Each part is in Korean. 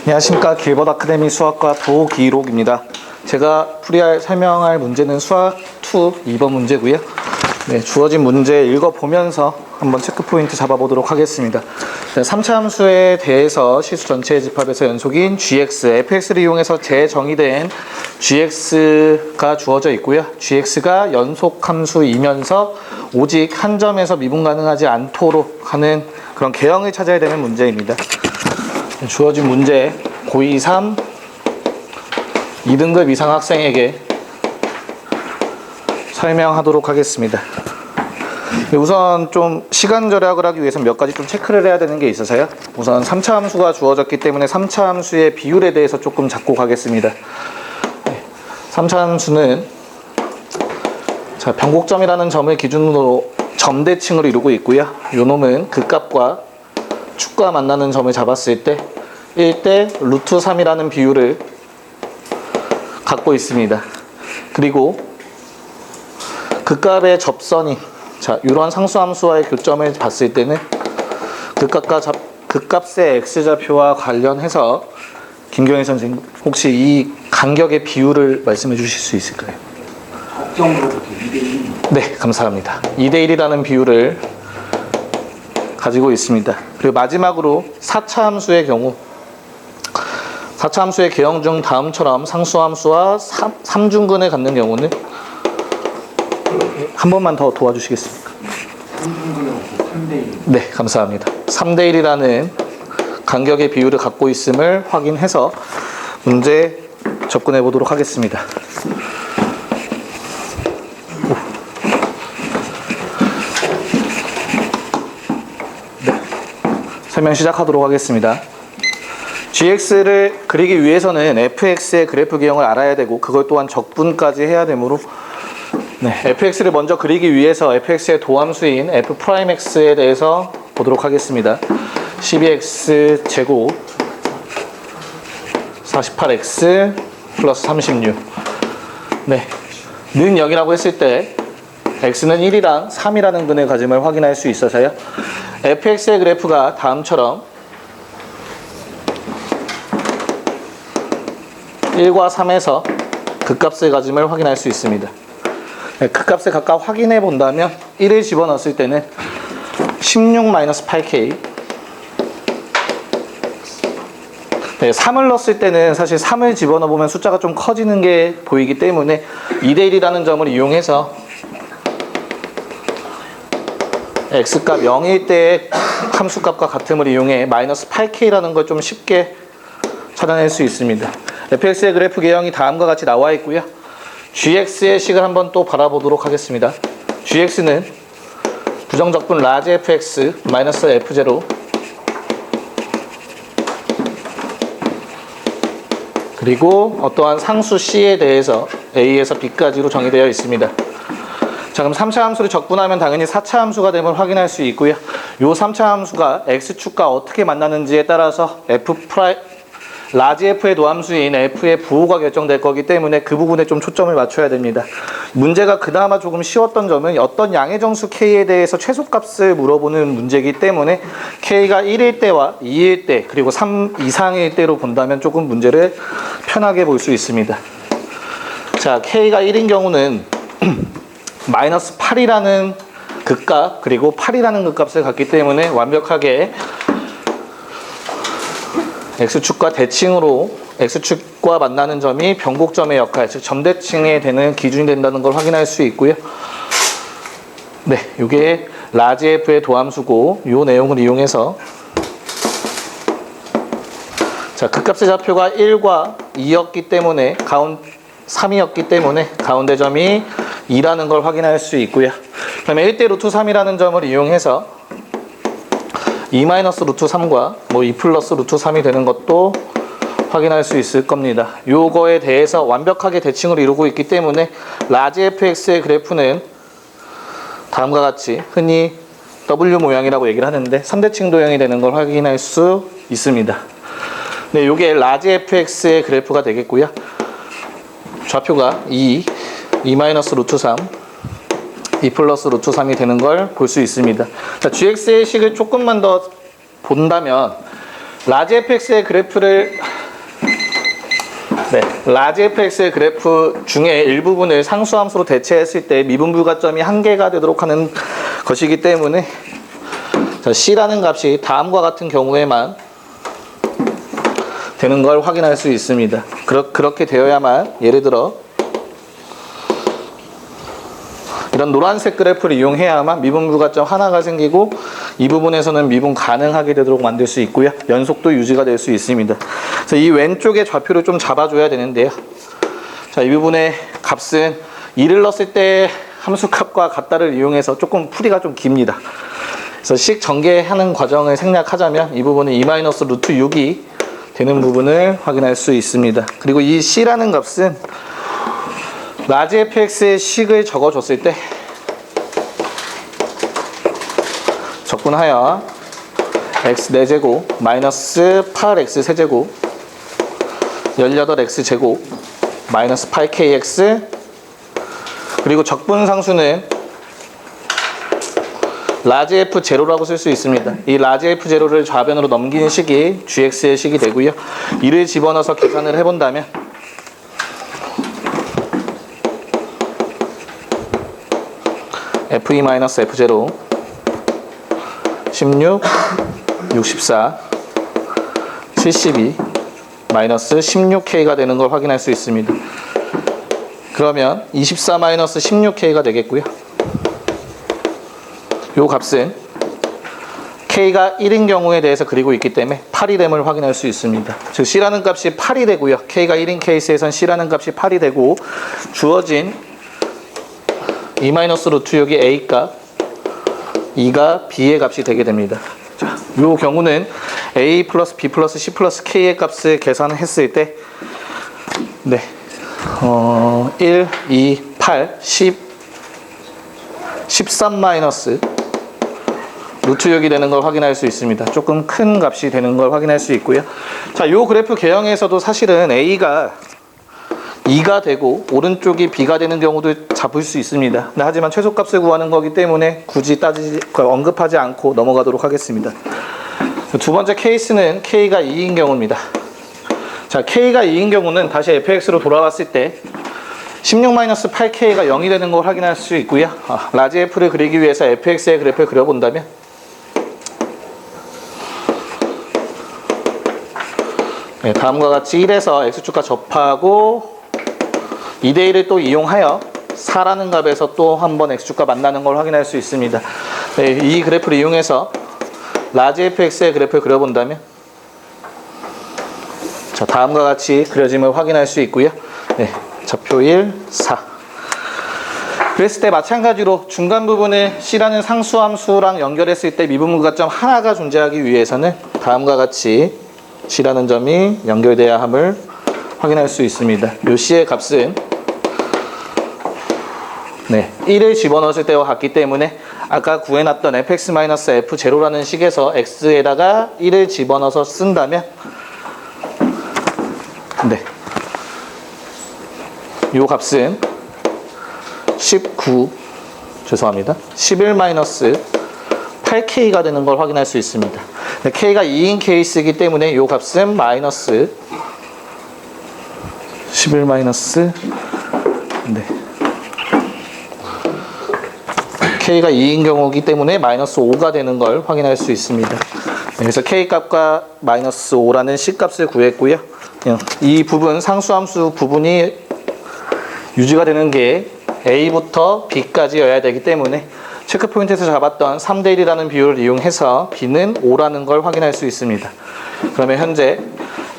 안녕하십니까 길버드 아카데미 수학과 도기록입니다. 제가 풀이할 설명할 문제는 수학 2 2번 문제고요. 네, 주어진 문제 읽어보면서 한번 체크 포인트 잡아보도록 하겠습니다. 네, 3차 함수에 대해서 실수 전체의 집합에서 연속인 gx, fx를 이용해서 재정의된 gx가 주어져 있고요. gx가 연속 함수이면서 오직 한 점에서 미분 가능하지 않도록 하는 그런 개형을 찾아야 되는 문제입니다. 주어진 문제 고2 3 2등급 이상 학생에게 설명하도록 하겠습니다. 우선 좀 시간 절약을 하기 위해서 몇 가지 좀 체크를 해야 되는 게 있어서요. 우선 3차 함수가 주어졌기 때문에 3차 함수의 비율에 대해서 조금 잡고 가겠습니다. 네, 3차 함수는 자, 변곡점이라는 점을 기준으로 점대칭을 이루고 있고요. 요 놈은 그 값과 축과 만나는 점을 잡았을 때 1대 루트 3이라는 비율을 갖고 있습니다. 그리고 그 값의 접선이 자 이러한 상수함수와의 교점을 봤을 때는 그 값과 잡, 그 값의 x좌표와 관련해서 김경희 선생님 혹시 이 간격의 비율을 말씀해 주실 수 있을까요? 적정으로 이렇게 2대1 네, 감사합니다. 2대1이라는 비율을 가지고 있습니다. 그리고 마지막으로 4차 함수의 경우 4차 함수의 개형 중 다음처럼 상수함수와 3, 중근을 갖는 경우는 한 번만 더 도와주시겠습니까? 3대1 네, 감사합니다. 3대 1이라는 간격의 비율을 갖고 있음을 확인해서 문제 접근해 보도록 하겠습니다. 설명 시작하도록 하겠습니다. gx를 그리기 위해서는 fx의 그래프 개형을 알아야 되고 그걸 또한 적분까지 해야 되므로 네, fx를 먼저 그리기 위해서 fx의 도함수인 f'x에 대해서 보도록 하겠습니다. 12x 제곱 48x 플러스 36 네, 는 0이라고 했을 때 x는 1이랑 3이라는 근의 가짐을 확인할 수 있어서요. fx의 그래프가 다음처럼 1과 3에서 극값의 가짐을 확인할 수 있습니다. 네, 극값을 각각 확인해 본다면 1을 집어넣었을 때는 16-8k 네, 3을 넣었을 때는 사실 3을 집어넣어 보면 숫자가 좀 커지는 게 보이기 때문에 2대1이라는 점을 이용해서 x값 0일 때의 함수값과 같음을 이용해 마이너스 8k라는 걸 좀 쉽게 찾아낼 수 있습니다. fx의 그래프 개형이 다음과 같이 나와 있고요. Gx의 식을 한번 또 바라보도록 하겠습니다. gx는 부정적분 라지 fx 마이너스 f0 그리고 어떠한 상수 c에 대해서 a에서 b까지로 정의되어 있습니다. 자, 그럼 3차 함수를 적분하면 당연히 4차 함수가 됨을 확인할 수 있고요. 요 3차 함수가 x축과 어떻게 만나는지에 따라서 f 프라이 라지 f의 도함수인 f의 부호가 결정될 거기 때문에 그 부분에 좀 초점을 맞춰야 됩니다. 문제가 그나마 조금 쉬웠던 점은 어떤 양의 정수 k에 대해서 최소값을 물어보는 문제이기 때문에 k가 1일 때와 2일 때 그리고 3 이상일 때로 본다면 조금 문제를 편하게 볼 수 있습니다. 자, k가 1인 경우는 마이너스 8이라는 극값 그리고 8이라는 극값을 갖기 때문에 완벽하게 x축과 대칭으로 x축과 만나는 점이 변곡점의 역할, 즉 점대칭에 되는 기준이 된다는 걸 확인할 수 있고요. 네, 이게 라지 f의 도함수고 이 내용을 이용해서 자, 극값의 좌표가 1과 2였기 때문에 가운 3이었기 때문에 가운데 점이 2라는 걸 확인할 수 있고요. 그다음에 1대 루트 3이라는 점을 이용해서 2 마이너스 루트 3과 뭐 2 플러스 루트 3이 되는 것도 확인할 수 있을 겁니다. 요거에 대해서 완벽하게 대칭을 이루고 있기 때문에 라지 fx의 그래프는 다음과 같이 흔히 W 모양이라고 얘기를 하는데 3대칭 도형이 되는 걸 확인할 수 있습니다. 네, 요게 라지 fx의 그래프가 되겠고요. 좌표가 2, 2 마이너스 루트 3, 2 플러스 루트 3이 되는 걸 볼 수 있습니다. 자, gx의 식을 조금만 더 본다면 라지 fx의 그래프를 네, 라지 fx의 그래프 중에 일부분을 상수함수로 대체했을 때 미분 불가점이 한 개가 되도록 하는 것이기 때문에 자, c라는 값이 다음과 같은 경우에만 되는 걸 확인할 수 있습니다. 그렇, 그렇게 되어야만 예를 들어 이런 노란색 그래프를 이용해야만 미분 불가점 하나가 생기고 이 부분에서는 미분 가능하게 되도록 만들 수 있고요. 연속도 유지가 될 수 있습니다. 그래서 이 왼쪽의 좌표를 좀 잡아줘야 되는데요. 자, 이 부분의 값은 2를 넣었을 때 함수값과 같다를 이용해서 조금 풀이가 좀 깁니다. 그래서 식 전개하는 과정을 생략하자면 이 부분은 2 마이너스 루트 6이 되는 부분을 확인할 수 있습니다. 그리고 이 c라는 값은 라지 fx의 식을 적어줬을 때 적분하여 x 4제곱 마이너스 8x 세제곱 18x 제곱 마이너스 8kx 그리고 적분 상수는 라지 f 제로라고 쓸 수 있습니다. 이 라지 f 제로를 좌변으로 넘기는 식이 gx의 식이 되고요. 이를 집어넣어서 계산을 해본다면 f2-f0 16 64 72 마이너스 16K가 되는 걸 확인할 수 있습니다. 그러면 24 마이너스 16K가 되겠고요. 요 값은 K가 1인 경우에 대해서 그리고 있기 때문에 8이 됨을 확인할 수 있습니다. 즉 C라는 값이 8이 되고요. K가 1인 케이스에선 C라는 값이 8이 되고 주어진 2 마이너스 루트 6이 A 값 2가 B의 값이 되게 됩니다. 자, 요 경우는 A 플러스 B 플러스 C 플러스 K의 값을 계산했을 때 네. 어, 1, 2, 8, 10 13 마이너스 루트 6이 되는 걸 확인할 수 있습니다. 조금 큰 값이 되는 걸 확인할 수 있고요. 자, 요 그래프 개형에서도 사실은 A가 2가 되고 오른쪽이 B가 되는 경우도 잡을 수 있습니다. 근데 하지만 최소값을 구하는 거기 때문에 굳이 따지지 언급하지 않고 넘어가도록 하겠습니다. 두 번째 케이스는 K가 2인 경우입니다. 자, K가 2인 경우는 다시 fx로 돌아왔을 때 16-8K가 0이 되는 걸 확인할 수 있고요. 아, 라지 F를 그리기 위해서 fx의 그래프를 그려본다면 네, 다음과 같이 1에서 x축과 접하고 2대1을 또 이용하여 4라는 값에서 또 한 번 x축과 만나는 걸 확인할 수 있습니다. 네, 이 그래프를 이용해서 라지 fx의 그래프를 그려본다면 자, 다음과 같이 그려짐을 확인할 수 있고요. 네, 좌표 1, 4. 그랬을 때 마찬가지로 중간 부분을 C라는 상수함수랑 연결했을 때 미분무가점 하나가 존재하기 위해서는 다음과 같이 C라는 점이 연결돼야 함을 확인할 수 있습니다. 요 C의 값은 네, 1을 집어넣었을 때와 같기 때문에 아까 구해놨던 fx-f0라는 식에서 x에다가 1을 집어넣어서 쓴다면 네, 요 값은 19 죄송합니다. 11-8K가 되는 걸 확인할 수 있습니다. 네, K가 2인 케이스이기 때문에 요 값은 마이너스 11 마이너스 네. K가 2인 경우이기 때문에 마이너스 5가 되는 걸 확인할 수 있습니다. 네, 그래서 K 값과 마이너스 5라는 C 값을 구했고요. 어, 이 부분 상수함수 부분이 유지가 되는 게 A부터 B까지여야 되기 때문에 체크 포인트에서 잡았던 3대 1이라는 비율을 이용해서 B는 5라는 걸 확인할 수 있습니다. 그러면 현재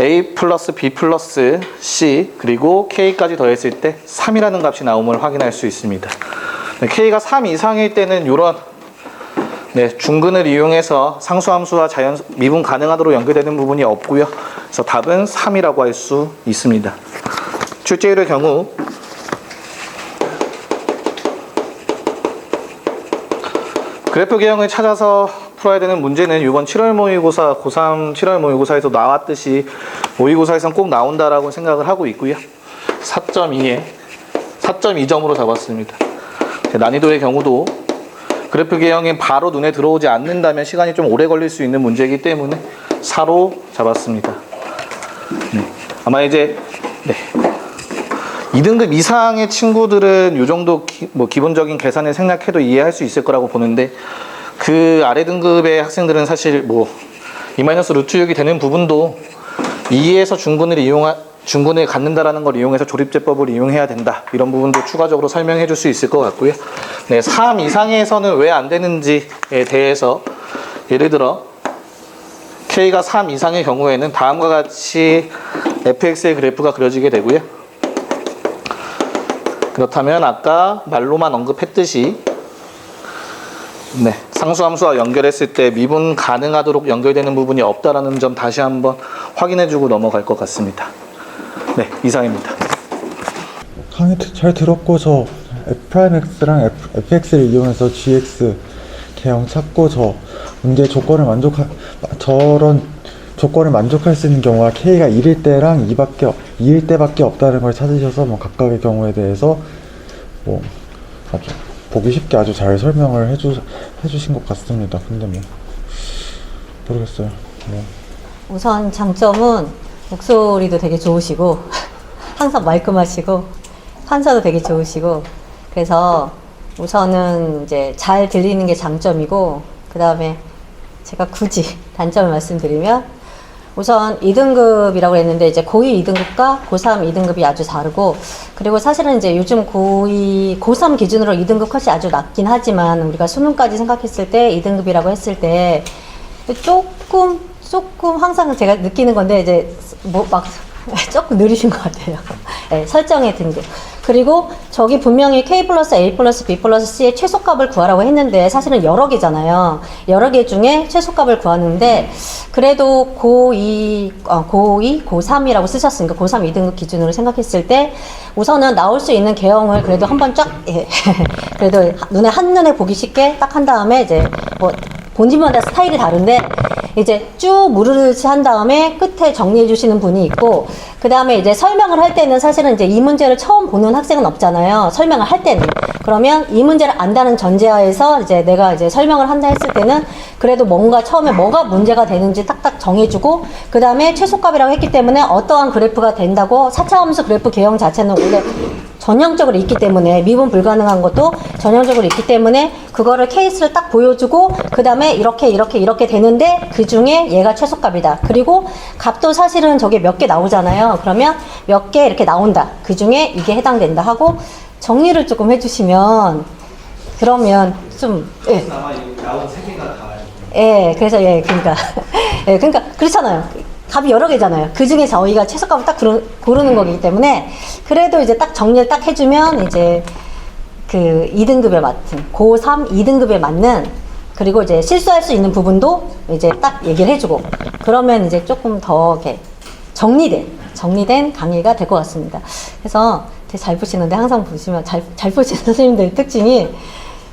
A 플러스 B 플러스 C 그리고 K까지 더했을 때 3이라는 값이 나옴을 확인할 수 있습니다. 네, K가 3 이상일 때는 이런 네, 중근을 이용해서 상수함수와 자연 미분 가능하도록 연결되는 부분이 없고요. 그래서 답은 3이라고 할 수 있습니다. 출제율의 경우 그래프 개형을 찾아서 풀어야 되는 문제는 이번 7월 모의고사, 고3 7월 모의고사에서 나왔듯이 모의고사에선 꼭 나온다라고 생각을 하고 있고요. 4.2에 4.2점으로 잡았습니다. 난이도의 경우도 그래프 개형이 바로 눈에 들어오지 않는다면 시간이 좀 오래 걸릴 수 있는 문제이기 때문에 4로 잡았습니다. 네. 아마 이제 네. 2등급 이상의 친구들은 이 정도 기, 뭐 기본적인 계산을 생략해도 이해할 수 있을 거라고 보는데 그 아래 등급의 학생들은 사실 뭐 E 루트 6이 되는 부분도 2에서 중근을 이용하 중근을 갖는다라는 걸 이용해서 조립제법을 이용해야 된다. 이런 부분도 추가적으로 설명해 줄 수 있을 것 같고요. 네, 3 이상에서는 왜 안 되는지에 대해서 예를 들어 K가 3 이상의 경우에는 다음과 같이 fx의 그래프가 그려지게 되고요. 그렇다면 아까 말로만 언급했듯이 네, 상수함수와 연결했을 때 미분 가능하도록 연결되는 부분이 없다라는 점 다시 한번 확인해 주고 넘어갈 것 같습니다. 네, 이상입니다. 강의 드- 잘 들었고 저 F'X랑 F, fx를 이용해서 gx 개형 찾고 저 문제 조건을 만족하 저런 조건을 만족할 수 있는 경우가 k가 1일 때랑 2밖에 2일 때밖에 없다는 걸 찾으셔서 뭐 각각의 경우에 대해서 뭐 아주 보기 쉽게 아주 잘 설명을 해주 해주신 것 같습니다. 근데 뭐 모르겠어요. 뭐 우선 장점은 목소리도 되게 좋으시고 항상 말끔하시고 판사도 되게 좋으시고 그래서 우선은 이제 잘 들리는 게 장점이고 그 다음에 제가 굳이 단점을 말씀드리면 우선 2등급이라고 했는데 이제 고2 2등급과 고3 2등급이 아주 다르고 그리고 사실은 이제 요즘 고2 고3 기준으로 2등급 컷이 아주 낮긴 하지만 우리가 수능까지 생각했을 때 2등급이라고 했을 때 조금 조금 항상 제가 느끼는 건데 이제 뭐 막 조금 느리신 것 같아요. 네, 설정의 등급. 그리고 저기 분명히 K 플러스 A 플러스 B 플러스 C의 최소값을 구하라고 했는데 사실은 여러 개잖아요. 여러 개 중에 최소값을 구하는데 그래도 고2, 어, 고2, 고3이라고 쓰셨으니까 고3 2등급 기준으로 생각했을 때 우선은 나올 수 있는 개형을 그래도 한번 쫙, 예. 그래도 눈에 한눈에 보기 쉽게 딱 한 다음에 이제 뭐 본집마다 스타일이 다른데 이제 쭉 무르르치 한 다음에 끝에 정리해 주시는 분이 있고 그 다음에 이제 설명을 할 때는 사실은 이제 이 문제를 처음 보는 학생은 없잖아요. 설명을 할 때는. 그러면 이 문제를 안다는 전제하에서 이제 내가 이제 설명을 한다 했을 때는 그래도 뭔가 처음에 뭐가 문제가 되는지 딱딱 정해주고 그 다음에 최소값이라고 했기 때문에 어떠한 그래프가 된다고 4차 함수 그래프 개형 자체는 원래 전형적으로 있기 때문에 미분 불가능한 것도 전형적으로 있기 때문에 그거를 케이스를 딱 보여주고 그 다음에 이렇게 이렇게 이렇게 되는데 그 중에 얘가 최소값이다. 그리고 값도 사실은 저게 몇 개 나오잖아요. 그러면 몇 개 이렇게 나온다. 그 중에 이게 해당된다 하고 정리를 조금 해주시면 그러면 좀 예. 예, 그래서 예, 그러니까 예, 그러니까 그렇잖아요. 값이 여러 개잖아요. 그 중에 저희가 최소값을 딱 고르, 고르는 거기 때문에 그래도 이제 딱 정리를 딱 해주면 이제 그 2등급에 맞는 고3 2등급에 맞는 그리고 이제 실수할 수 있는 부분도 이제 딱 얘기를 해주고 그러면 이제 조금 더 이렇게 정리된 정리된 강의가 될 것 같습니다. 그래서 되게 잘 보시는데 항상 보시면 잘, 잘 보시는 선생님들 특징이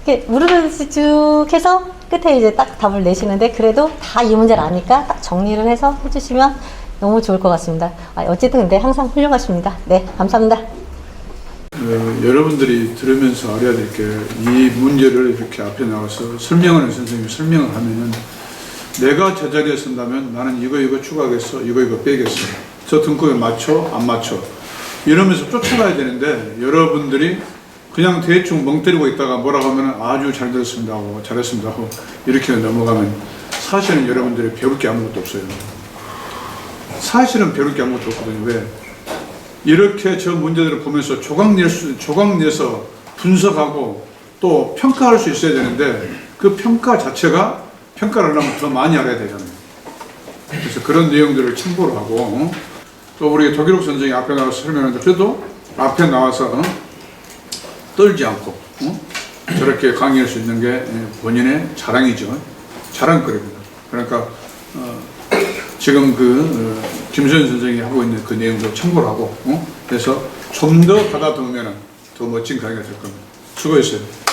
이렇게 무르르 쭉 해서 끝에 이제 딱 답을 내시는데 그래도 다 이 문제를 아니까 딱 정리를 해서 해주시면 너무 좋을 것 같습니다. 아, 어쨌든 근데 항상 훌륭하십니다. 네, 감사합니다. 어, 여러분들이 들으면서 알아야 될 게 이 문제를 이렇게 앞에 나와서 설명하는 선생님이 설명을 하면은 내가 저 자리에 선다면 나는 이거 이거 추가하겠어 이거 이거 빼겠어 저 등급에 맞춰 안 맞춰 이러면서 쫓아가야 되는데 여러분들이 그냥 대충 멍 때리고 있다가 뭐라고 하면 아주 잘 들었습니다 하고 잘했습니다 하고 이렇게 넘어가면 사실은 여러분들이 배울 게 아무것도 없어요 사실은 배울 게 아무것도 없거든요 왜? 이렇게 저 문제들을 보면서 조각 낼 수, 조각 내서 분석하고 또 평가할 수 있어야 되는데 그 평가 자체가 평가를 하려면 더 많이 알아야 되잖아요. 그래서 그런 내용들을 참고를 하고 어? 또 우리 독일욱 선생이 앞에 나와서 설명하는데 그래도 앞에 나와서 어? 떨지 않고 어? 저렇게 강의할 수 있는 게 예, 본인의 자랑이죠. 자랑거리입니다. 그러니까 어, 지금 그 어, 김소연 선생이 하고 있는 그 내용도 참고를 하고 어? 그래서 좀더 보면 더 멋진 강의가 될 겁니다. 수고했어요.